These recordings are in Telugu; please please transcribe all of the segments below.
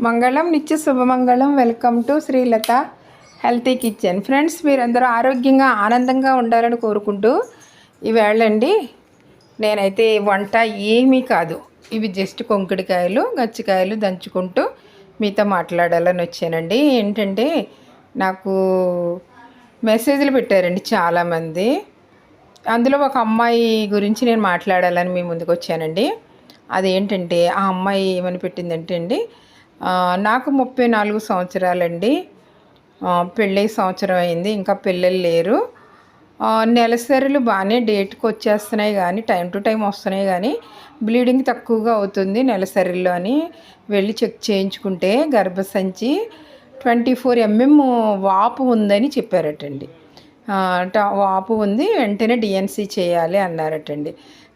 మంగళం నిత్య శుభమంగళం. Welcome to Srilatha healthy kitchen friends మీరందరూ ఆరోగ్యంగా ఆనందంగా ఉండాలని కోరుకుంటూ ఈవేళండి నేనైతే వంట ఏమీ కాదు. ఇవి జస్ట్ కొంకుడికాయలు గచ్చికాయలు దంచుకుంటూ మీతో మాట్లాడాలని వచ్చానండి. ఏంటంటే నాకు మెసేజ్లు పెట్టారండి చాలామంది. అందులో ఒక అమ్మాయి గురించి నేను మాట్లాడాలని మీ ముందుకు వచ్చానండి. అదేంటంటే ఆ అమ్మాయి ఏమని పెట్టిందంటే అండి నాకు ముప్పై నాలుగు సంవత్సరాలండి. పెళ్ళై సంవత్సరం అయింది ఇంకా పిల్లలు లేరు. నెలసరులు నెలసరిలు బాగానే డేట్కి వచ్చేస్తున్నాయి కానీ టైం టు టైం వస్తున్నాయి కానీ బ్లీడింగ్ తక్కువగా అవుతుంది నెలసరిలో అని వెళ్ళి చెక్ చేయించుకుంటే గర్భసంచి ట్వంటీ ఫోర్ ఎంఎం వాపు ఉందని చెప్పారటండి. ట- వాపు ఉంది వెంటనే డిఎన్సీ చేయాలి అన్నారటండి.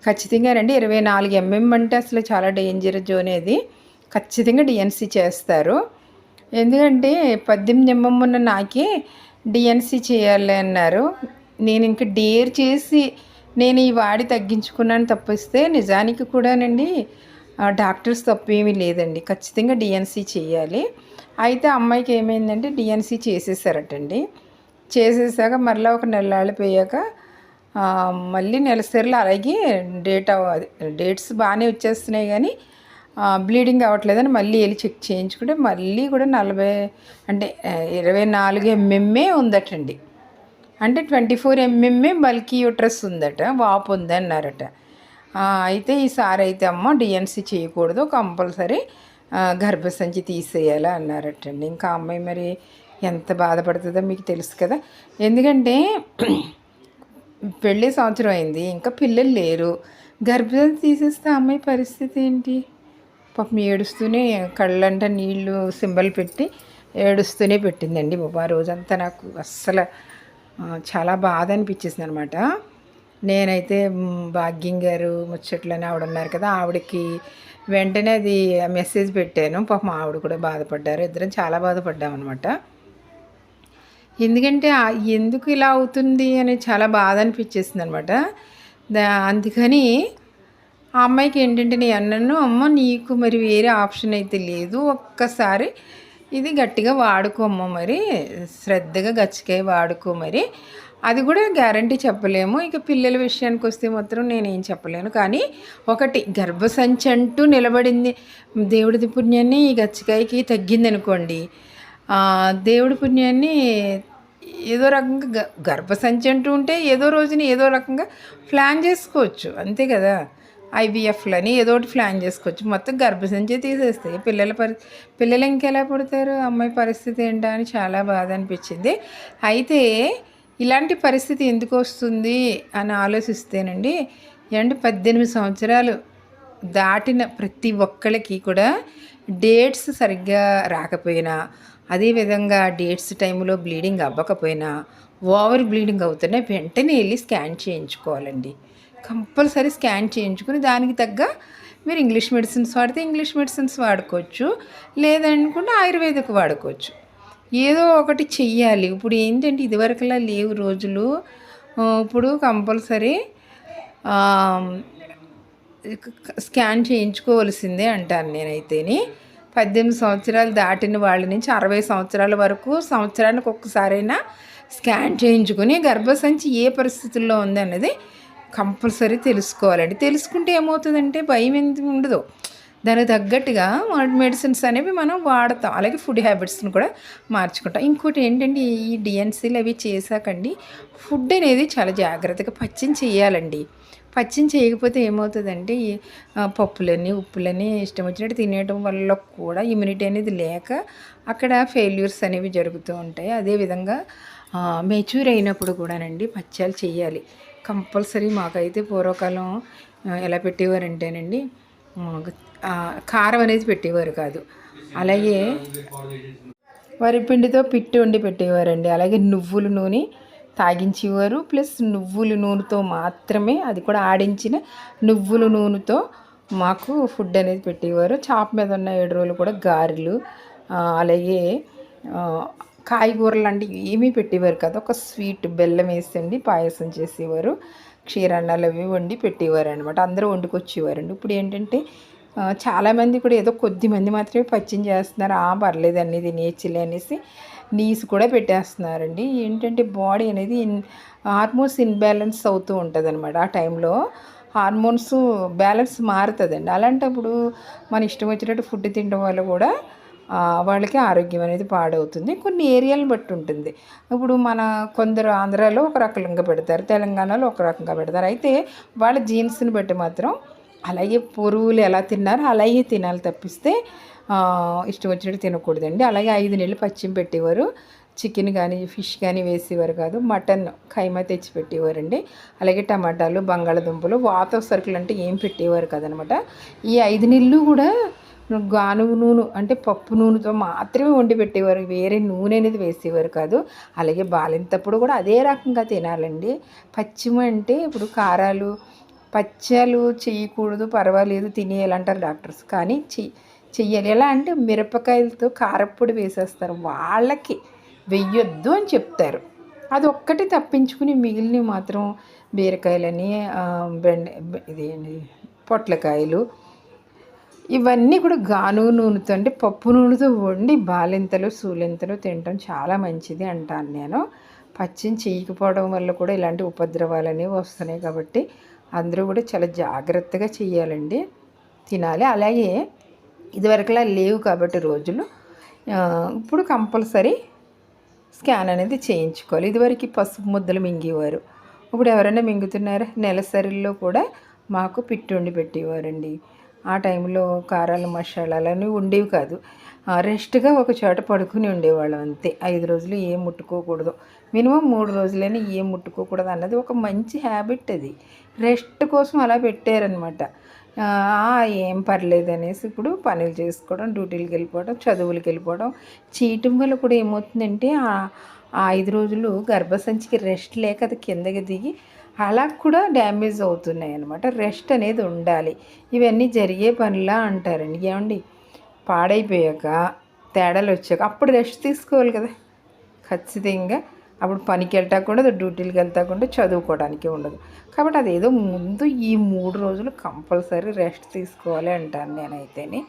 ఖచ్చితంగా రండి ఇరవై నాలుగు ఎంఎం అంటే అసలు చాలా డేంజర్ జోన్ అది ఖచ్చితంగా డిఎన్సి చేస్తారు. ఎందుకంటే పద్దెనిమిది ఎంఎం నాకే డిఎన్సి చేయాలి అన్నారు. నేను ఇంక డేర్ చేసి నేను ఈ వాడి తగ్గించుకున్నాను తప్పిస్తే నిజానికి కూడానండి డాక్టర్స్ తప్పేమీ లేదండి. ఖచ్చితంగా డిఎన్సి చేయాలి. అయితే అమ్మాయికి ఏమైందంటే డిఎన్సి చేసేసారటండి. చేసేసాక మరలా ఒక నెలలు పోయాక మళ్ళీ నెలసరిలో అలాగే డేట్ డేట్స్ బాగానే వచ్చేస్తున్నాయి కానీ బ్లీడింగ్ అవ్వట్లేదని మళ్ళీ వెళ్ళి చెక్ చేయించుకుంటే మళ్ళీ కూడా నలభై అంటే ఇరవై నాలుగు ఎంఎంఏ ఉందటండి. అంటే twenty four MMA bulky uterus ఉందట వాపు ఉందన్నారట అయితే ఈసారి అయితే అమ్మ డిఎన్సి చేయకూడదు కంపల్సరీ గర్భసంచి తీసేయాలి అన్నారటండి. ఇంకా అమ్మాయి మరి ఎంత బాధపడుతుందో మీకు తెలుసు కదా. ఎందుకంటే పెళ్ళి సంవత్సరం అయింది ఇంకా పిల్లలు లేరు. గర్భం తీసేస్తే అమ్మాయి పరిస్థితి ఏంటి? పాపం ఏడుస్తూనే కళ్ళంట నీళ్ళు సింబల్ పెట్టి ఏడుస్తూనే పెట్టిందండి బాబా. ఆ రోజంతా నాకు అస్సలు చాలా బాధ అనిపించేసింది అనమాట నేనైతే భాగ్యం గారు ముచ్చట్లని ఆవిడ ఉన్నారు కదా ఆవిడకి వెంటనే అది మెసేజ్ పెట్టాను. పాపం ఆవిడ కూడా బాధపడ్డారు. ఇద్దరం చాలా బాధపడ్డామన్నమాట ఎందుకంటే ఎందుకు ఇలా అవుతుంది అని చాలా బాధ అనిపించేసింది అనమాట అందుకని ఆ అమ్మాయికి ఏంటంటే నేను అన్నాను అమ్మ నీకు మరి వేరే ఆప్షన్ అయితే లేదు. ఒక్కసారి ఇది గట్టిగా వాడుకోమ్మ మరి. శ్రద్ధగా గచ్చికాయ వాడుకో మరి. అది కూడా గ్యారంటీ చెప్పలేము. ఇక పిల్లల విషయానికి వస్తే మాత్రం నేనేం చెప్పలేను. కానీ ఒకటి గర్భసంచి అంటూ నిలబడింది దేవుడి పుణ్యాన్ని ఈ గచ్చికాయకి తగ్గింది అనుకోండి దేవుడి పుణ్యాన్ని ఏదో రకంగా గ- గర్భసంచి అంటూ ఉంటే ఏదో రోజుని ఏదో రకంగా ప్లాన్ చేసుకోవచ్చు. అంతే కదా? ఐవీఎఫ్లని ఏదో ఒకటి ప్లాన్ చేసుకోవచ్చు. మొత్తం గర్భసంచి తీసేస్తాయి పిల్లల పరి పిల్లలు ఇంకెలా పుడతారు? అమ్మాయి పరిస్థితి ఏంటా అని చాలా బాధ అనిపించింది. అయితే ఇలాంటి పరిస్థితి ఎందుకు వస్తుంది అని ఆలోచిస్తేనండి ఏమంటే పద్దెనిమిది సంవత్సరాలు దాటిన ప్రతి ఒక్కళ్ళకి కూడా డేట్స్ సరిగ్గా రాకపోయినా అదేవిధంగా డేట్స్ టైంలో బ్లీడింగ్ అవ్వకపోయినా ఓవర్ బ్లీడింగ్ అవుతున్నా వెంటనే వెళ్ళి స్కాన్ చేయించుకోవాలండి. కంపల్సరీ స్కాన్ చేయించుకుని దానికి తగ్గ మీరు ఇంగ్లీష్ మెడిసిన్స్ వాడితే ఇంగ్లీష్ మెడిసిన్స్ వాడుకోవచ్చు. లేదనుకుంటే ఆయుర్వేదిక్ వాడుకోవచ్చు. ఏదో ఒకటి చెయ్యాలి. ఇప్పుడు ఏంటంటే ఇదివరకులా లేవు రోజులు. ఇప్పుడు కంపల్సరీ స్కాన్ చేయించుకోవాల్సిందే అంటాను నేనైతేని. పద్దెనిమిది సంవత్సరాలు దాటిన వాళ్ళ నుంచి అరవై సంవత్సరాల వరకు సంవత్సరానికి ఒక్కసారైనా స్కాన్ చేయించుకుని గర్భసంచి ఏ పరిస్థితుల్లో ఉంది అన్నది కంపల్సరీ తెలుసుకోవాలండి. తెలుసుకుంటే ఏమవుతుందంటే భయం ఎందుకు ఉండదు. దానికి తగ్గట్టుగా మెడిసిన్స్ అనేవి మనం వాడతాం. అలాగే ఫుడ్ హ్యాబిట్స్ని కూడా మార్చుకుంటాం. ఇంకోటి ఏంటంటే ఈ డిఎన్సీలు అవి చేశాకండి. ఫుడ్ అనేది చాలా జాగ్రత్తగా పచ్చిని చేయాలండి. పచ్చిని చేయకపోతే ఏమవుతుందంటే ఈ పప్పులని ఉప్పులని ఇష్టం వచ్చినట్టు తినేయడం వల్ల కూడా ఇమ్యూనిటీ అనేది లేక అక్కడ ఫెయిల్యూర్స్ అనేవి జరుగుతూ ఉంటాయి. అదేవిధంగా మెచ్యూర్ అయినప్పుడు కూడానండి పచ్చాలు చేయాలి కంపల్సరీ మాకైతే పూర్వకాలం ఎలా పెట్టేవారంటేనండి కారం అనేది పెట్టేవారు కాదు. అలాగే వరిపిండితో పిట్టి వండి పెట్టేవారండి. అలాగే నువ్వుల నూనె తాగించేవారు. ప్లస్ నువ్వుల నూనెతో మాత్రమే అది కూడా ఆడించిన నువ్వుల నూనెతో మాకు ఫుడ్ అనేది పెట్టేవారు. చాప మీద ఉన్న ఏడు రోజులు కూడా గారెలు అలాగే కాయగూరలు అంటే ఏమీ పెట్టేవారు కదా. ఒక స్వీట్ బెల్లం వేసండి పాయసం చేసేవారు. క్షీరాన్నాలు అవి వండి పెట్టేవారు అనమాట అందరూ వండుకొచ్చేవారండి. ఇప్పుడు ఏంటంటే చాలామంది కూడా ఏదో కొద్ది మంది మాత్రమే పచ్చిం చేస్తున్నారు. ఆ పర్లేదు అనేది తినేయచ్చులే అనేసి నీసు కూడా పెట్టేస్తున్నారండి. ఏంటంటే బాడీ అనేది ఇన్ హార్మోన్స్ ఇన్బ్యాలెన్స్ అవుతూ ఉంటుంది అనమాట ఆ టైంలో హార్మోన్స్ బ్యాలెన్స్ మారుతుందండి. అలాంటప్పుడు మన ఇష్టం వచ్చినట్టు ఫుడ్ తినడం వల్ల కూడా వాళ్ళకి ఆరోగ్యం అనేది పాడవుతుంది. కొన్ని ఏరియాలను బట్టి ఉంటుంది. ఇప్పుడు మన కొందరు ఆంధ్రాలో ఒక రకంగా పెడతారు తెలంగాణలో ఒక రకంగా పెడతారు. అయితే వాళ్ళ జీన్స్ని బట్టి మాత్రం అలాగే పురుగులు ఎలా తిన్నారో అలాగే తినాలి తప్పిస్తే ఇష్టం వచ్చినట్టు తినకూడదండి. అలాగే ఐదు నెలలు పచ్చిమి పెట్టేవారు. చికెన్ కానీ ఫిష్ కానీ వేసేవారు కాదు. మటన్ ఖైమా తెచ్చి పెట్టేవారండి. అలాగే టమాటాలు బంగాళదుంపలు వాత సరుకులు అంటే ఏం పెట్టేవారు కదనమాట. ఈ ఐదు నెలలు కూడా గానుగు నూనె అంటే పప్పు నూనెతో మాత్రమే వండి పెట్టేవారు. వేరే నూనె అనేది వేసేవారు కాదు. అలాగే బాలింతప్పుడు కూడా అదే రకంగా తినాలండి. పచ్చిమ అంటే ఇప్పుడు కారాలు పచ్చలు చేయకూడదు పర్వాలేదు తినేయాలంటారు డాక్టర్స్. కానీ చెయ్యి చెయ్యాలి. ఎలా అంటే మిరపకాయలతో కారప్పొడి వేసేస్తారు. వాళ్ళకి వెయ్యొద్దు అని చెప్తారు. అది ఒక్కటి తప్పించుకుని మిగిలినవి మాత్రం బీరకాయలని బెండ ఇది పొట్లకాయలు ఇవన్నీ కూడా గాను నూనెతో అంటే పప్పు నూనెతో వండి బాలింతలు సూలింతలు తినటం చాలా మంచిది అంటాను నేను. పచ్చిని చేయకపోవడం వల్ల కూడా ఇలాంటి ఉపద్రవాలు అనేవి వస్తున్నాయి కాబట్టి అందరూ కూడా చాలా జాగ్రత్తగా చేయాలండి. తినాలి. అలాగే ఇదివరకులా లేవు కాబట్టి రోజులు ఇప్పుడు కంపల్సరీ స్కాన్ అనేది చేయించుకోవాలి. ఇదివరకు పసుపు ముద్దలు మింగేవారు. ఇప్పుడు ఎవరైనా మింగుతున్నారా? నెలసరిలో కూడా మాకు పిట్టుండి పెట్టేవారండి. ఆ టైంలో కారాలు మసాలాలు అనేవి ఉండేవి కాదు. రెస్ట్గా ఒక చోట పడుకుని ఉండేవాళ్ళం అంతే. ఐదు రోజులు ఏం ముట్టుకోకూడదు. మినిమం మూడు రోజులైనా ఏం ముట్టుకోకూడదు అన్నది ఒక మంచి హ్యాబిట్ అది. రెస్ట్ కోసం అలా పెట్టారనమాట ఏం పర్లేదు అనేసి ఇప్పుడు పనులు చేసుకోవడం డ్యూటీలకు వెళ్ళిపోవడం చదువులకు వెళ్ళిపోవడం చేయటం వల్ల కూడా ఏమవుతుందంటే ఆ ఐదు రోజులు గర్భసంచికి రెస్ట్ లేక అది కిందకి దిగి అలా కూడా డ్యామేజ్ అవుతున్నాయి అనమాట రెస్ట్ అనేది ఉండాలి. ఇవన్నీ జరిగే పనిలా అంటారండి. ఏమండి? పాడైపోయాక తేడాలు వచ్చాక అప్పుడు రెస్ట్ తీసుకోవాలి కదా. ఖచ్చితంగా అప్పుడు పనికి వెళ్తా కూడా డ్యూటీలకు వెళ్తా ఉండదు చదువుకోవడానికి ఉండదు. కాబట్టి అదేదో ముందు ఈ మూడు రోజులు కంపల్సరీ రెస్ట్ తీసుకోవాలి అంటాను నేనైతేనే.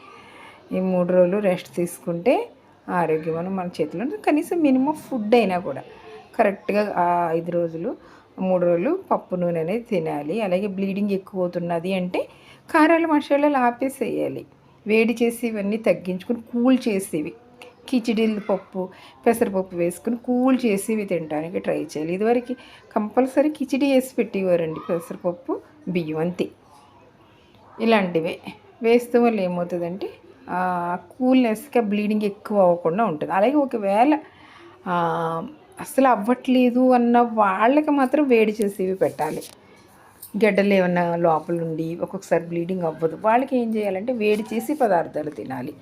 ఈ మూడు రోజులు రెస్ట్ తీసుకుంటే ఆరోగ్యం అని మన చేతిలో కనీసం మినిమం ఫుడ్ అయినా కూడా. కరెక్ట్గా ఐదు రోజులు మూడు రోజులు పప్పు నూనె అనేది తినాలి. అలాగే బ్లీడింగ్ ఎక్కువ అవుతున్నది అంటే కారాలు మసాలాలు ఆపేసేయాలి. వేడి చేసి ఇవన్నీ తగ్గించుకుని కూల్ చేసేవి. కిచిడీలు పప్పు పెసరపప్పు వేసుకుని కూల్ చేసి ఇవి తినడానికి ట్రై చేయాలి. ఇదివరకు కంపల్సరీ కిచిడి వేసి పెట్టేవారండి పెసరపప్పు బియ్యం అంతే. ఇలాంటివే. వేస్తూ వల్ల ఏమవుతుందంటే కూల్నెస్గా బ్లీడింగ్ ఎక్కువ అవ్వకుండా ఉంటుంది. అలాగే ఒకవేళ అసలు అవ్వట్లేదు అన్న వాళ్ళకి మాత్రం వేడి చేసేవి పెట్టాలి. గడ్డలు ఏమన్నా లోపల ఉండి ఒక్కొక్కసారి బ్లీడింగ్ అవ్వదు. వాళ్ళకి ఏం చేయాలంటే వేడి చేసి పదార్థాలు తినాలి.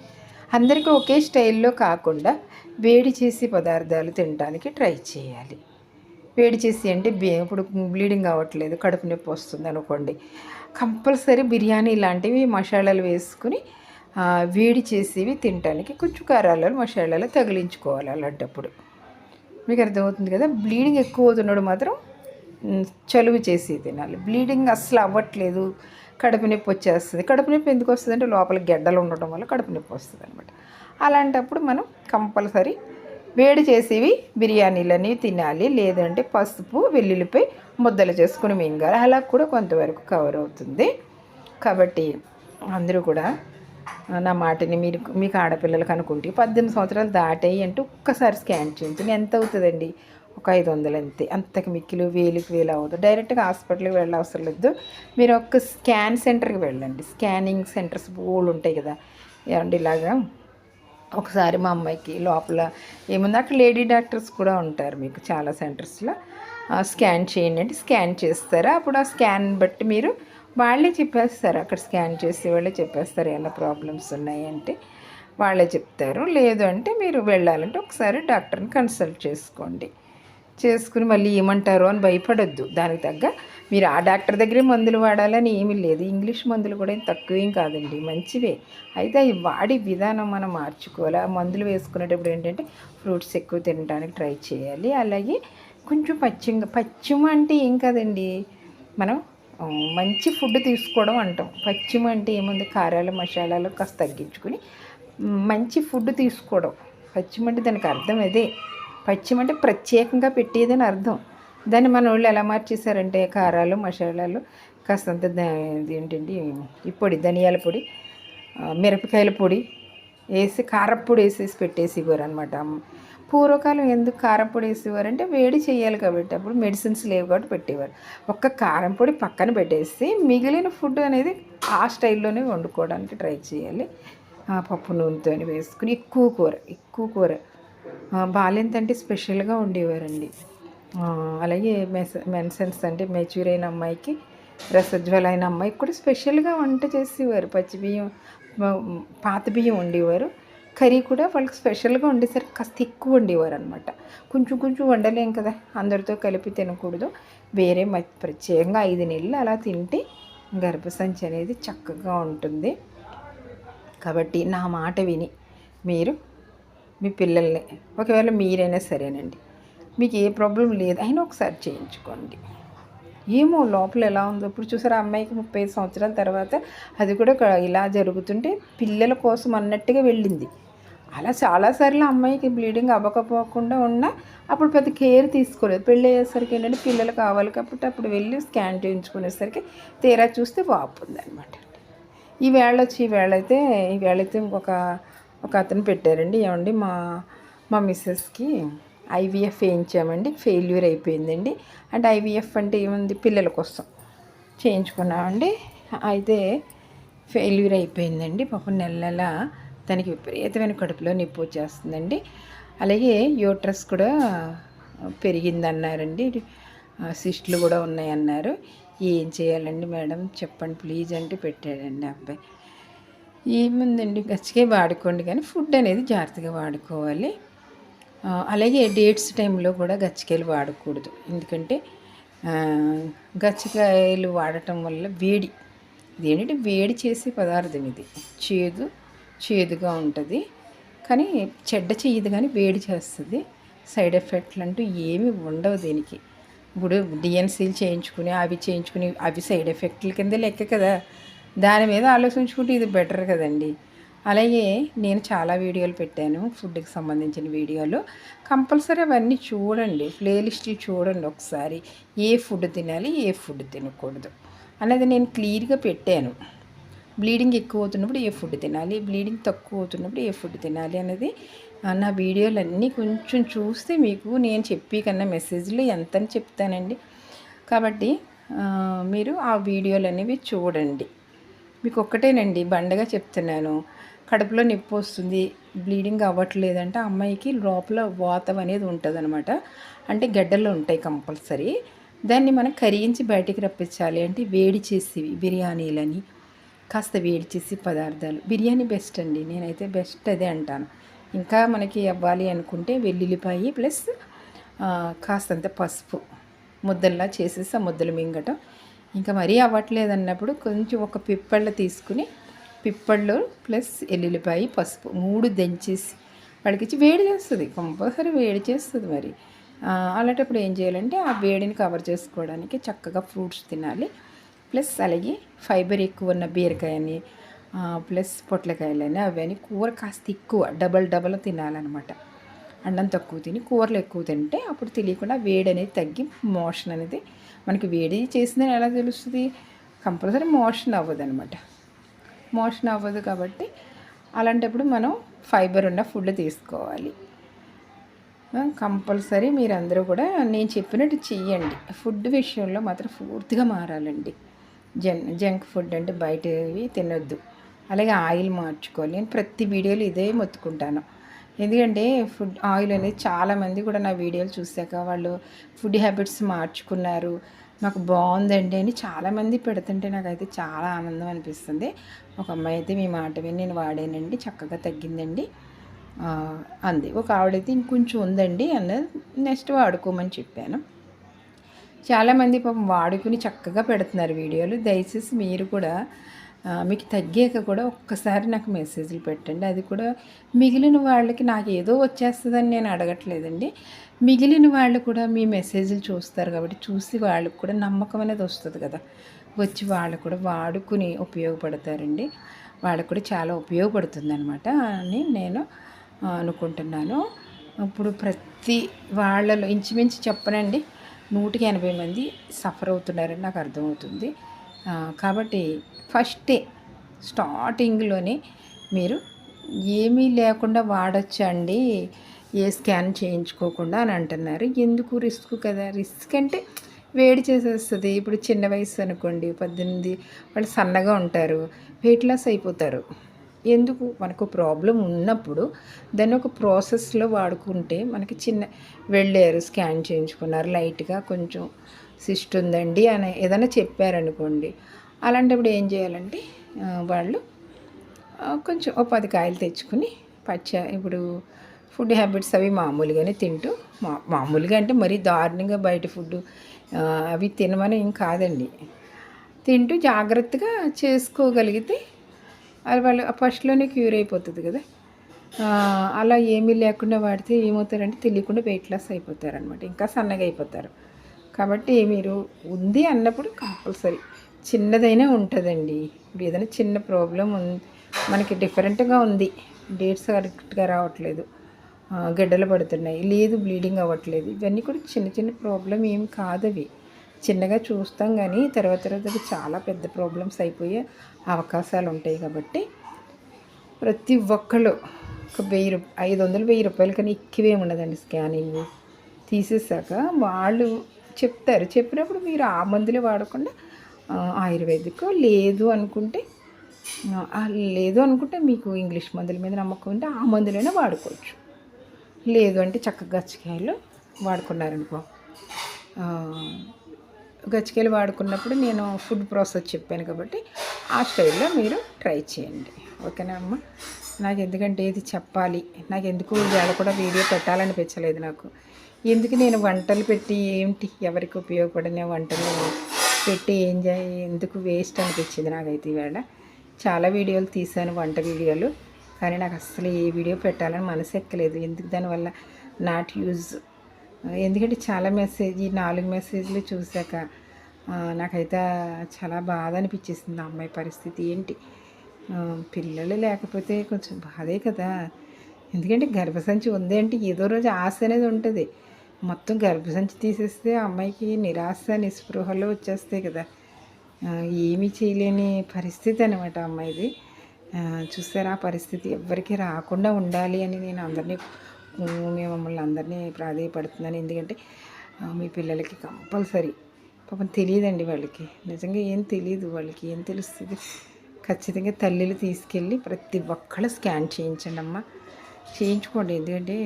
అందరికీ ఒకే స్టైల్లో కాకుండా వేడి చేసి పదార్థాలు తినడానికి ట్రై చేయాలి. వేడి చేసి అంటే ఇప్పుడు బ్లీడింగ్ అవ్వట్లేదు కడుపు నొప్పి వస్తుంది అనుకోండి. కంపల్సరీ బిర్యానీ లాంటివి మసాలాలు వేసుకుని వేడి చేసేవి తినడానికి కొంచెం కారాలు మసాలాలు తగిలించుకోవాలి అలాంటప్పుడు. మీకు అర్థమవుతుంది కదా బ్లీడింగ్ ఎక్కువ అవుతున్నాడు మాత్రం చలువు చలువ చేసి తినాలి. బ్లీడింగ్ అస్సలు అవ్వట్లేదు. కడుపు నొప్పి వచ్చేస్తుంది. కడుపు నొప్పి ఎందుకు వస్తుంది అంటే లోపల గెడ్డలు ఉండటం వల్ల కడుపు నొప్పి వస్తుంది అనమాట అలాంటప్పుడు మనం కంపల్సరీ వేడి చేసేవి బిర్యానీలని తినాలి. లేదంటే పసుపు వెల్లుల్లిపై ముద్దలు చేసుకుని మింగాలి. అలా కూడా కొంతవరకు కవర్ అవుతుంది. కాబట్టి అందరూ కూడా నా మాటని మీరు మీకు ఆడపిల్లలకు అనుకుంటే పద్దెనిమిది సంవత్సరాలు దాటాయి అంటే ఒక్కసారి స్కాన్ చేయించండి. ఎంత అవుతుందండి? ఒక ఐదు వందలు అంతే. అంతకు మిక్కిలు వేలుకి వేలు అవ్వదు. డైరెక్ట్గా హాస్పిటల్కి వెళ్ళ అవసరం లేదు. మీరు ఒక స్కాన్ సెంటర్కి వెళ్ళండి. స్కానింగ్ సెంటర్స్ బోల్ ఉంటాయి కదా. ఏమండి ఇలాగా? ఒకసారి మా అమ్మాయికి లోపల ఏముంది? అక్కడ లేడీ డాక్టర్స్ కూడా ఉంటారు మీకు చాలా సెంటర్స్లో. స్కాన్ చేయండి అంటే స్కాన్ చేస్తారు? అప్పుడు ఆ స్కాన్ బట్టి మీరు వాళ్ళే చెప్పేస్తారు. అక్కడ స్కాన్ చేసి వాళ్ళే చెప్పేస్తారు ఏమైనా ప్రాబ్లమ్స్ ఉన్నాయంటే వాళ్ళే చెప్తారు. లేదు అంటే మీరు వెళ్ళాలంటే ఒకసారి డాక్టర్ని కన్సల్ట్ చేసుకోండి. చేసుకుని మళ్ళీ ఏమంటారో అని భయపడొద్దు. దానికి తగ్గ మీరు ఆ డాక్టర్ దగ్గరే మందులు వాడాలని ఏమీ లేదు. ఇంగ్లీష్ మందులు కూడా ఏం తక్కువేం కాదండి. మంచివే. అయితే అవి వాడి విధానం మనం మార్చుకోవాలి. ఆ మందులు వేసుకునేటప్పుడు ఏంటంటే ఫ్రూట్స్ ఎక్కువ తినడానికి ట్రై చేయాలి. అలాగే కొంచెం పచ్చిమ పచ్చిమ అంటే ఏం కాదండి? మనం మంచి ఫుడ్ తీసుకోవడం అంటాం. పశ్చిమ అంటే ఏముంది? కారాలు మసాలాలు కాస్త తగ్గించుకుని మంచి ఫుడ్ తీసుకోవడం. పశ్చిమ అంటే దానికి అర్థం అదే పశ్చిమ అంటే ప్రత్యేకంగా పెట్టేదని అర్థం. దాన్ని మన వాళ్ళు ఎలా మార్చేశారంటే కారాలు మసాలాలు కాస్తంత ఏంటండి ఈ పొడి ధనియాల పొడి మిరపకాయల పొడి వేసి కారప్పొడి వేసేసి పెట్టేసి ఇవ్వరు అనమాట పూర్వకాలం ఎందుకు కారంపొడి వేసేవారు అంటే వేడి చేయాలి కాబట్టి. అప్పుడు మెడిసిన్స్ లేవు కాబట్టి పెట్టేవారు. ఒక్క కారం పొడి పక్కన పెట్టేసి మిగిలిన ఫుడ్ అనేది ఆ స్టైల్లోనే వండుకోవడానికి ట్రై చేయాలి. పప్పు నూనెతో వేసుకుని ఎక్కువ కూర ఎక్కువ కూర. బాలింత అంటే స్పెషల్గా ఉండేవారండి. అలాగే మెస మెన్సెన్స్ అంటే మెచ్యూర్ అయిన అమ్మాయికి రసజ్వల అయిన అమ్మాయికి కూడా స్పెషల్గా వంట చేసేవారు. పచ్చి బియ్యం పాత బియ్యం వండేవారు. కర్రీ కూడా వాళ్ళకి స్పెషల్గా వండేసరికి కాస్త ఎక్కువ వండేవారు అనమాట కొంచెం కొంచెం వండలేం కదా అందరితో కలిపి తినకూడదు. వేరే మ ప్రత్యేకంగా ఐదు నెలలు అలా తింటే గర్భసంచి అనేది చక్కగా ఉంటుంది. కాబట్టి నా మాట విని మీరు మీ పిల్లల్ని ఒకవేళ మీరైనా సరేనండి. మీకు ఏ ప్రాబ్లం లేదు అయినా ఒకసారి చేయించుకోండి. ఏమో లోపల ఎలా ఉందో ఇప్పుడు చూసారా అమ్మాయికి ముప్పై సంవత్సరాల తర్వాత అది కూడా ఒక ఇలా జరుగుతుంటే పిల్లల కోసం అన్నట్టుగా వెళ్ళింది. అలా చాలాసార్లు అమ్మాయికి బ్లీడింగ్ అవ్వకపోకుండా ఉన్నా అప్పుడు పెద్ద కేర్ తీసుకోలేదు. పెళ్ళి అయ్యేసరికి ఏంటంటే పిల్లలు కావాలి కాబట్టి అప్పుడు వెళ్ళి స్కాన్ చేయించుకునేసరికి తీరా చూస్తే వాపు ఉందన్నమాట. ఈ వేళ వచ్చి ఈ వేళ అయితే ఈ వేళ అయితే ఇంకొక ఒక అతను పెట్టారండి. ఏమండి మా మా మిస్సెస్కి ఐవీఎఫ్ వేయించామండి. ఫెయిల్యూర్ అయిపోయిందండి. అంటే ఐవీఎఫ్ అంటే ఏముంది? పిల్లల కోసం చేయించుకున్నామండి. అయితే ఫెయిల్యూర్ అయిపోయిందండి. పాపం నెల నెల తనకి విపరీతమైన కడుపులో నొప్పి వచ్చేస్తుందండి. అలాగే యూట్రస్ కూడా పెరిగిందన్నారండి. సిస్టులు కూడా ఉన్నాయన్నారు. ఏం చేయాలండి మేడం? చెప్పండి ప్లీజ్ అంటే పెట్టాడండి ఆ అబ్బాయి. ఏముందండి? గచ్చికాయ వాడుకోండి కానీ ఫుడ్ అనేది జాగ్రత్తగా వాడుకోవాలి. అలాగే డేట్స్ టైంలో కూడా గచ్చికాయలు వాడకూడదు. ఎందుకంటే గచ్చికాయలు వాడటం వల్ల వేడి ఇది ఏంటంటే వేడి చేసే పదార్థం ఇది. చేదు చేదుగా ఉంటుంది. కానీ చెడ్డ చేయదు కానీ వేడి చేస్తుంది. సైడ్ ఎఫెక్ట్లు అంటూ ఏమి ఉండవు దీనికి. ఇప్పుడు డిఎన్సీలు చేయించుకుని అవి చేయించుకుని అవి సైడ్ ఎఫెక్ట్ల కింద లెక్క కదా. దాని మీద ఆలోచించుకుంటే ఇది బెటర్ కదండి. అలాగే నేను చాలా వీడియోలు పెట్టాను ఫుడ్కి సంబంధించిన వీడియోలు. కంపల్సరీ అవన్నీ చూడండి. ప్లేలిస్టులు చూడండి ఒకసారి. ఏ ఫుడ్ తినాలి ఏ ఫుడ్ తినకూడదు. అనేది నేను క్లియర్గా పెట్టాను. బ్లీడింగ్ ఎక్కువ అవుతున్నప్పుడు ఏ ఫుడ్ తినాలి? బ్లీడింగ్ తక్కువ అవుతున్నప్పుడు ఏ ఫుడ్ తినాలి అనేది నా వీడియోలు అన్నీ కొంచెం చూస్తే మీకు నేను చెప్పి కన్నా మెసేజ్లు ఎంత అని చెప్తానండి. కాబట్టి మీరు ఆ వీడియోలు అనేవి చూడండి. మీకు ఒక్కటేనండి బండగా చెప్తున్నాను. కడుపులో నొప్పి వస్తుంది బ్లీడింగ్ అవ్వట్లేదంటే అమ్మాయికి లోపల వాతం అనేది ఉంటుంది అనమాట అంటే గడ్డలు ఉంటాయి కంపల్సరీ. దాన్ని మనం కరిగించి బయటికి రప్పించాలి. అంటే వేడి చేసేవి బిర్యానీలని కాస్త వేడి చేసి పదార్థాలు. బిర్యానీ బెస్ట్ అండి. నేనైతే బెస్ట్ అదే అంటాను. ఇంకా మనకి అవ్వాలి అనుకుంటే వెల్లుల్లిపాయి ప్లస్ కాస్తంత పసుపు ముద్దల్లా చేసేసి ఆ ముద్దలు మింగటం. ఇంకా మరీ అవ్వట్లేదు అన్నప్పుడు కొంచెం ఒక పిప్పళ్ళ తీసుకుని పిప్పళ్ళు ప్లస్ ఎల్లుల్లిపాయ పసుపు మూడు దంచేసి వాడికిచ్చి వేడి చేస్తుంది. కంపల్సరీ వేడి చేస్తుంది మరి. అలాంటప్పుడు ఏం చేయాలంటే ఆ వేడిని కవర్ చేసుకోవడానికి చక్కగా ఫ్రూట్స్ తినాలి. ప్లస్ అలాగే ఫైబర్ ఎక్కువ ఉన్న బీరకాయని ప్లస్ పొట్లకాయలని అవన్నీ కూర కాస్త ఎక్కువ డబల్ డబల్ తినాలన్నమాట. అన్నం తక్కువ తిని కూరలు ఎక్కువ తింటే అప్పుడు తెలియకుండా వేడి అనేది తగ్గి మోషన్ అనేది మనకి వేడి చేసిందని ఎలా తెలుస్తుంది? కంపల్సరీ మోషన్ అవ్వదు అనమాట మోషన్ అవ్వదు కాబట్టి అలాంటప్పుడు మనం ఫైబర్ ఉన్న ఫుడ్ తీసుకోవాలి. కంపల్సరీ మీరందరూ కూడా నేను చెప్పినట్టు చెయ్యండి. ఫుడ్ విషయంలో మాత్రం పూర్తిగా మారాలండి. జన్ జంక్ ఫుడ్ అంటే బయటవి తినొద్దు. అలాగే ఆయిల్ మార్చుకోవాలి. నేను ప్రతి వీడియోలో ఇదే మొత్తుకుంటాను. ఎందుకంటే ఫుడ్ ఆయిల్ అనేది చాలామంది కూడా నా వీడియోలు చూశాక వాళ్ళు ఫుడ్ హ్యాబిట్స్ మార్చుకున్నారు. నాకు బాగుందండి అని చాలామంది పెడుతుంటే నాకైతే చాలా ఆనందం అనిపిస్తుంది. ఒక అమ్మాయి అయితే మీ మాట విని నేను వాడానండి. చక్కగా తగ్గిందండి. అంది. ఒక ఆవిడైతే ఇంకొంచెం ఉందండి అన్నది నెక్స్ట్ వాడుకోమని చెప్పాను. చాలామంది పాపం వాడుకుని చక్కగా పెడుతున్నారు వీడియోలు. దయచేసి మీరు కూడా మీకు తగ్గాక కూడా ఒక్కసారి నాకు మెసేజ్లు పెట్టండి. అది కూడా మిగిలిన వాళ్ళకి నాకు ఏదో వచ్చేస్తుందని నేను అడగట్లేదండి. మిగిలిన వాళ్ళు కూడా మీ మెసేజ్లు చూస్తారు కాబట్టి చూసి వాళ్ళకి కూడా నమ్మకం అనేది వస్తుంది కదా. వచ్చి వాళ్ళు కూడా వాడుకుని ఉపయోగపడతారండి. వాళ్ళకు కూడా చాలా ఉపయోగపడుతుంది అనమాట అని నేను అనుకుంటున్నాను. ఇప్పుడు ప్రతి వాళ్ళలో ఇంచుమించు చెప్పనండి. నూటికి ఎనభై మంది సఫర్ అవుతున్నారని నాకు అర్థమవుతుంది. కాబట్టి ఫస్టే స్టార్టింగ్లోనే మీరు ఏమీ లేకుండా వాడచ్చండి ఏ స్కాన్ చేయించుకోకుండా అని అంటున్నారు. ఎందుకు రిస్క్ కదా? రిస్క్ అంటే వేడి చేసేస్తుంది. ఇప్పుడు చిన్న వయసు అనుకోండి పద్దెనిమిది వాళ్ళు సన్నగా ఉంటారు వెయిట్ లాస్ అయిపోతారు. ఎందుకు మనకు ప్రాబ్లం ఉన్నప్పుడు దాన్ని ఒక ప్రాసెస్లో వాడుకుంటే మనకి చిన్న వెళ్ళారు స్కాన్ చేయించుకున్నారు లైట్గా కొంచెం సిస్ట్ ఉందండి అని ఏదైనా చెప్పారనుకోండి. అలాంటప్పుడు ఏం చేయాలంటే వాళ్ళు కొంచెం ఓ పది కాయలు తెచ్చుకుని పచ్చ ఇప్పుడు ఫుడ్ హ్యాబిట్స్ అవి మామూలుగానే తింటూ మా మామూలుగా అంటే మరీ దారుణంగా బయట ఫుడ్ అవి తినమని ఏం కాదండి. తింటూ జాగ్రత్తగా చేసుకోగలిగితే అది వాళ్ళు ఫస్ట్లోనే క్యూర్ అయిపోతుంది కదా. అలా ఏమీ లేకుండా వాడితే ఏమవుతారంటే తెలియకుండా వెయిట్ లాస్ అయిపోతారు అనమాట ఇంకా సన్నగా అయిపోతారు. కాబట్టి మీరు ఉంది అన్నప్పుడు కంపల్సరీ చిన్నదైనా ఉంటుందండి. ఇప్పుడు ఏదైనా చిన్న ప్రాబ్లం ఉంది మనకి డిఫరెంట్గా ఉంది. డేట్స్ కరెక్ట్గా రావట్లేదు. ఆ, గడ్డలు పడుతున్నాయి. లేదు బ్లీడింగ్ అవ్వట్లేదు. ఇవన్నీ కూడా చిన్న చిన్న ప్రాబ్లం ఏం కాదవి. చిన్నగా చూస్తాం కానీ తర్వాత తర్వాత చాలా పెద్ద ప్రాబ్లమ్స్ అయిపోయే అవకాశాలు ఉంటాయి కాబట్టి ప్రతి ఒక్కళ్ళు ఒక వెయ్యి రూప ఐదు వందలు వెయ్యి రూపాయలు కానీ ఎక్కువే ఉండదండి స్కానింగ్ తీసేసాక వాళ్ళు చెప్తారు. చెప్పినప్పుడు మీరు ఆ మందులే వాడకుండా ఆ, ఆయుర్వేదిక్ లేదు అనుకుంటే లేదు అనుకుంటే మీకు ఇంగ్లీష్ మందుల మీద నమ్మకం ఉంటే ఆ మందులైనా వాడుకోవచ్చు. లేదు అంటే చక్కగా గచ్చకాయలు వాడుకున్నారనుకో. ఆ, వాడుకున్నప్పుడు నేను ఫుడ్ ప్రాసెస్ చెప్పాను కాబట్టి ఆ స్టైల్లో మీరు ట్రై చేయండి. ఓకేనా అమ్మ? నాకు ఎందుకంటే ఇది చెప్పాలి. నాకు ఎందుకు వేళ కూడా వీడియో పెట్టాలనిపించలేదు నాకు. ఎందుకు నేను వంటలు పెట్టి ఏంటి? ఎవరికి ఉపయోగపడిన వంటలు పెట్టి ఏం ఎందుకు వేస్ట్ అనిపించింది నాకైతే ఈవేళ చాలా వీడియోలు తీశాను వంట వీడియోలు. కానీ నాకు అసలు ఏ వీడియో పెట్టాలని మనసు ఎక్కలేదు. ఎందుకు దానివల్ల నాట్ యూజ్ ఎందుకంటే చాలా మెసేజ్ ఈ నాలుగు మెసేజ్లు చూశాక నాకైతే చాలా బాధ అనిపించేసింది. ఆ అమ్మాయి పరిస్థితి ఏంటి? పిల్లలు లేకపోతే కొంచెం బాధే కదా. ఎందుకంటే గర్భసంచి ఉంది అంటే ఏదో రోజు ఆశ అనేది ఉంటుంది. మొత్తం గర్భసంచి తీసేస్తే అమ్మాయికి నిరాశ నిస్పృహలు వచ్చేస్తాయి కదా. ఏమీ చేయలేని పరిస్థితి అనమాట అమ్మాయిది. ఆ, చూసారా ఆ పరిస్థితి ఎవ్వరికీ రాకుండా ఉండాలి అని నేను అందరినీ మేము మమ్మల్ని అందరినీ ప్రాధేయపడుతున్నాను ఎందుకంటే మీ పిల్లలకి కంపల్సరీ. పాపం తెలియదండి వాళ్ళకి. నిజంగా ఏం తెలియదు వాళ్ళకి ఏం తెలుస్తుంది? ఖచ్చితంగా తల్లిలు తీసుకెళ్ళి ప్రతి ఒక్కళ్ళు స్కాన్ చేయించండి అమ్మ. చేయించుకోండి. ఎందుకంటే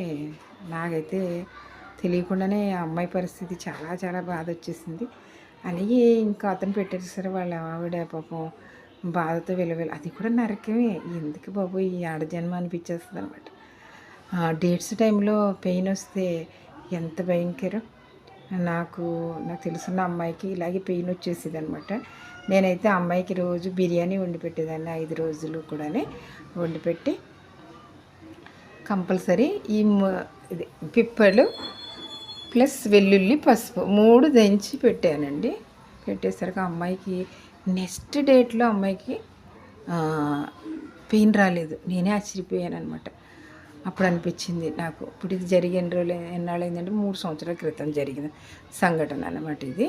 నాకైతే తెలియకుండానే ఆ అమ్మాయి పరిస్థితి చాలా చాలా బాధ వచ్చేసింది. అలాగే ఇంకా అతను పెట్టేసారు వాళ్ళ ఆవిడ పాపం బాధతో విలవిల. అది కూడా నరకమే. ఎందుకు బాబు ఈ ఆడజన్మ అనిపించేస్తుంది అనమాట డేట్స్ టైంలో పెయిన్ వస్తే ఎంత భయంకరం. నాకు నాకు తెలుసున్న అమ్మాయికి ఇలాగే పెయిన్ వచ్చేసేది అనమాట నేనైతే అమ్మాయికి రోజు బిర్యానీ వండి పెట్టేదాన్ని ఐదు రోజులు కూడా వండి పెట్టి కంపల్సరీ ఈ ఇది పిప్పలు ప్లస్ వెల్లుల్లి పసుపు మూడు దంచి పెట్టానండి. పెట్టేసరికి అమ్మాయికి నెక్స్ట్ డేట్లో అమ్మాయికి పెయిన్ రాలేదు. నేనే ఆశ్చర్యపోయాను అనమాట అప్పుడు అనిపించింది నాకు. ఇప్పుడు ఇది జరిగిన రోజులు ఎన్నాళ్ళు అయిందంటే మూడు సంవత్సరాల క్రితం జరిగిన సంఘటన అన్నమాట ఇది.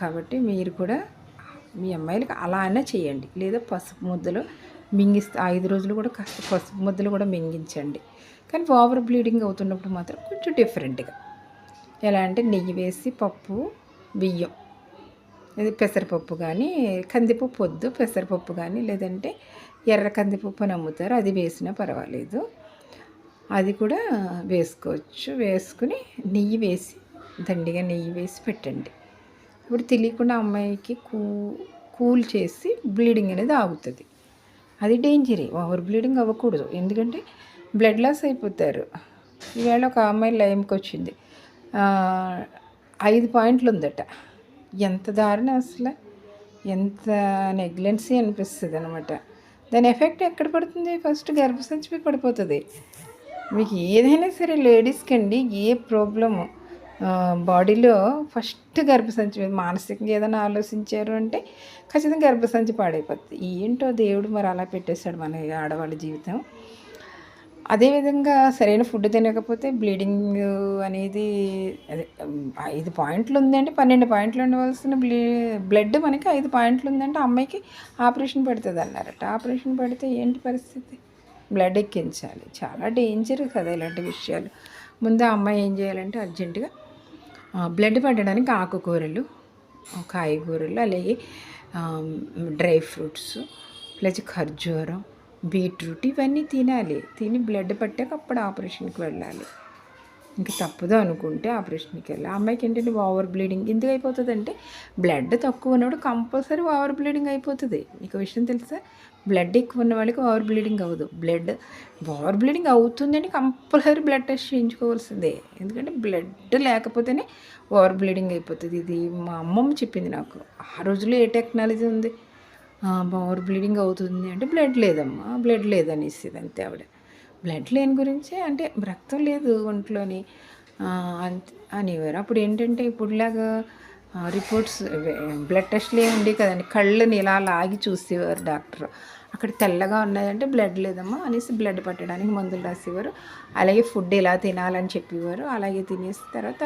కాబట్టి మీరు కూడా మీ అమ్మాయిలకి అలా అయినా చేయండి. లేదా పసుపు ముద్దలు మింగిస్తే ఐదు రోజులు కూడా కాస్త పసుపు ముద్దలు కూడా మింగించండి. కానీ ఓవర్ బ్లీడింగ్ అవుతున్నప్పుడు మాత్రం కొంచెం డిఫరెంట్గా. ఎలా అంటే నెయ్యి వేసి పప్పు బియ్యం ఇది పెసరపప్పు కానీ కందిపప్పు వద్దు పెసరపప్పు కానీ లేదంటే ఎర్ర కందిపప్పు అని అమ్ముతారు. అది వేసినా పర్వాలేదు. అది కూడా వేసుకోవచ్చు. వేసుకుని నెయ్యి వేసి దండిగా నెయ్యి వేసి పెట్టండి. ఇప్పుడు తెలియకుండా అమ్మాయికి కూ కూల్ చేసి బ్లీడింగ్ అనేది ఆగుతుంది. అది డేంజరే. ఓవర్ బ్లీడింగ్ అవ్వకూడదు. ఎందుకంటే బ్లడ్ లాస్ అయిపోతారు. ఈవేళ ఒక అమ్మాయి లైమ్కి వచ్చింది. ఐదు పాయింట్లు ఉందట. ఎంత దారుణం అసలు. ఎంత నెగ్లెన్సీ అనిపిస్తుంది అనమాట దాని ఎఫెక్ట్ ఎక్కడ పడుతుంది? ఫస్ట్ గర్భసంచిపై పడిపోతుంది. మీకు ఏదైనా సరే లేడీస్కి అండి ఏ ప్రాబ్లము బాడీలో ఫస్ట్ గర్భసంచి మీద మానసికంగా ఏదైనా ఆలోచించారు అంటే ఖచ్చితంగా గర్భసంచి పాడైపోతుంది ఏంటో దేవుడు మరి అలా పెట్టేశాడు మన ఆడవాళ్ళ జీవితం. అదేవిధంగా సరైన ఫుడ్ తినకపోతే బ్లీడింగ్ అనేది అదే ఐదు పాయింట్లు ఉందంటే పన్నెండు పాయింట్లు ఉండవలసిన బ్లీ బ్లడ్ మనకి ఐదు పాయింట్లు ఉందంటే అమ్మాయికి ఆపరేషన్ పెడుతుంది అన్నారట ఆపరేషన్ పడితే ఏంటి పరిస్థితి? బ్లడ్ ఎక్కించాలి. చాలా డేంజర్ కదా ఇలాంటి విషయాలు. ముందు అమ్మాయి ఏం చేయాలంటే అర్జెంటుగా బ్లడ్ పట్టడానికి ఆకుకూరలు కాయగూరలు అలాగే డ్రై ఫ్రూట్స్ ప్లస్ ఖర్జూరం బీట్రూట్ ఇవన్నీ తినాలి. తిని బ్లడ్ పట్టాక అప్పుడు ఆపరేషన్కి వెళ్ళాలి. ఇంకా తప్పదు అనుకుంటే ఆపరేషన్కి వెళ్ళి ఆ అమ్మాయికి ఏంటంటే ఓవర్ బ్లీడింగ్? ఎందుకు అయిపోతుంది అంటే బ్లడ్ తక్కువ ఉన్నప్పుడు కంపల్సరీ ఓవర్ బ్లీడింగ్ అయిపోతుంది. మీకు విషయం తెలుసా? బ్లడ్ ఎక్కువ ఉన్న వాళ్ళకి ఓవర్ బ్లీడింగ్ అవ్వదు. బ్లడ్ ఓవర్ బ్లీడింగ్ అవుతుందని కంపల్సరీ బ్లడ్ టెస్ట్ చేయించుకోవాల్సిందే. ఎందుకంటే బ్లడ్ లేకపోతేనే ఓవర్ బ్లీడింగ్ అయిపోతుంది. ఇది మా అమ్మమ్మ చెప్పింది నాకు. ఆ రోజుల్లో ఏ టెక్నాలజీ ఉంది? ఓవర్ బ్లీడింగ్ అవుతుంది అంటే బ్లడ్ లేదమ్మా బ్లడ్ లేదనేసి అంతే ఆవిడ. బ్లడ్ లేని గురించి అంటే రక్తం లేదు ఒంట్లోని. అనేవారు అప్పుడు ఏంటంటే ఇప్పుడులాగా రిపోర్ట్స్ బ్లడ్ టెస్ట్లు ఏమి ఉండేవి కదండి. కళ్ళని ఇలా లాగి చూసేవారు డాక్టర్. అక్కడ తెల్లగా ఉన్నాయంటే బ్లడ్ లేదమ్మా అనేసి బ్లడ్ పట్టడానికి మందులు రాసేవారు. అలాగే ఫుడ్ ఇలా తినాలని చెప్పేవారు. అలాగే తినేసిన తర్వాత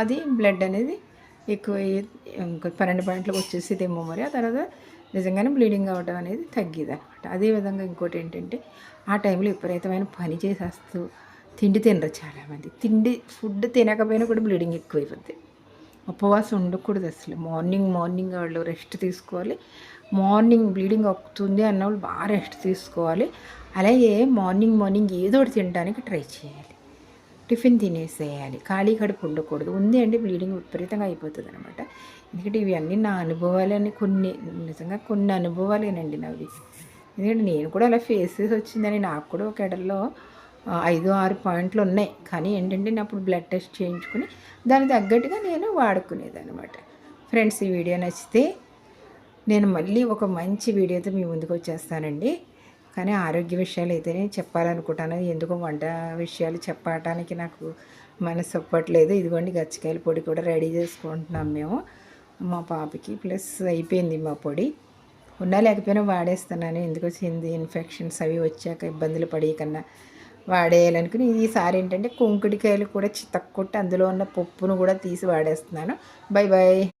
అది బ్లడ్ అనేది ఎక్కువ ఇంకా పన్నెండు పాయింట్లకు వచ్చేసేదేమో మరి. ఆ తర్వాత నిజంగానే బ్లీడింగ్ అవ్వడం అనేది తగ్గేది అనమాట అదేవిధంగా ఇంకోటి ఏంటంటే ఆ టైంలో విపరీతమైన పని చేసేస్తూ తిండి తినరు చాలామంది. తిండి ఫుడ్ తినకపోయినా కూడా బ్లీడింగ్ ఎక్కువైపోద్ది. ఉపవాసం ఉండకూడదు అసలు. మార్నింగ్ మార్నింగ్ వాళ్ళు రెస్ట్ తీసుకోవాలి. మార్నింగ్ బ్లీడింగ్ అవుతుంది అన్న వాళ్ళు బాగా రెస్ట్ తీసుకోవాలి. అలాగే మార్నింగ్ మార్నింగ్ ఏదో ఒకటి తినడానికి ట్రై చేయాలి. టిఫిన్ తినేసేయాలి. ఖాళీ కడుపు ఉండకూడదు. ఉంది అంటే బ్లీడింగ్ విపరీతంగా అయిపోతుంది అనమాట ఎందుకంటే ఇవి అన్నీ నా అనుభవాలని కొన్ని నిజంగా కొన్ని అనుభవాలేనండి నావి. ఎందుకంటే నేను కూడా అలా ఫేసెస్ వచ్చిందని నాకు కూడా ఒక ఎడల్లో ఐదు ఆరు పాయింట్లు ఉన్నాయి. కానీ ఏంటంటే నేను అప్పుడు బ్లడ్ టెస్ట్ చేయించుకుని దానికి తగ్గట్టుగా నేను వాడుకునేది అనమాట ఫ్రెండ్స్ ఈ వీడియో నచ్చితే నేను మళ్ళీ ఒక మంచి వీడియోతో మీ ముందుకు వచ్చేస్తానండి. కానీ ఆరోగ్య విషయాలు అయితేనే చెప్పాలనుకుంటాను. ఎందుకో వంట విషయాలు చెప్పడానికి నాకు మనసు ఒప్పట్లేదు. ఇదిగోండి గచ్చకాయల పొడి కూడా రెడీ చేసుకుంటున్నాం మేము. మా పాపకి ప్లస్ అయిపోయింది మా పొడి. ఉన్నా లేకపోయినా వాడేస్తున్నాను. ఎందుకు వచ్చింది? ఇన్ఫెక్షన్స్ అవి వచ్చాక ఇబ్బందులు పడే కన్నా వాడేయాలనుకుని. ఈసారి ఏంటంటే కుంకుడికాయలు కూడా చితక్కొట్టి అందులో ఉన్న పప్పును కూడా తీసి వాడేస్తున్నాను. Bye bye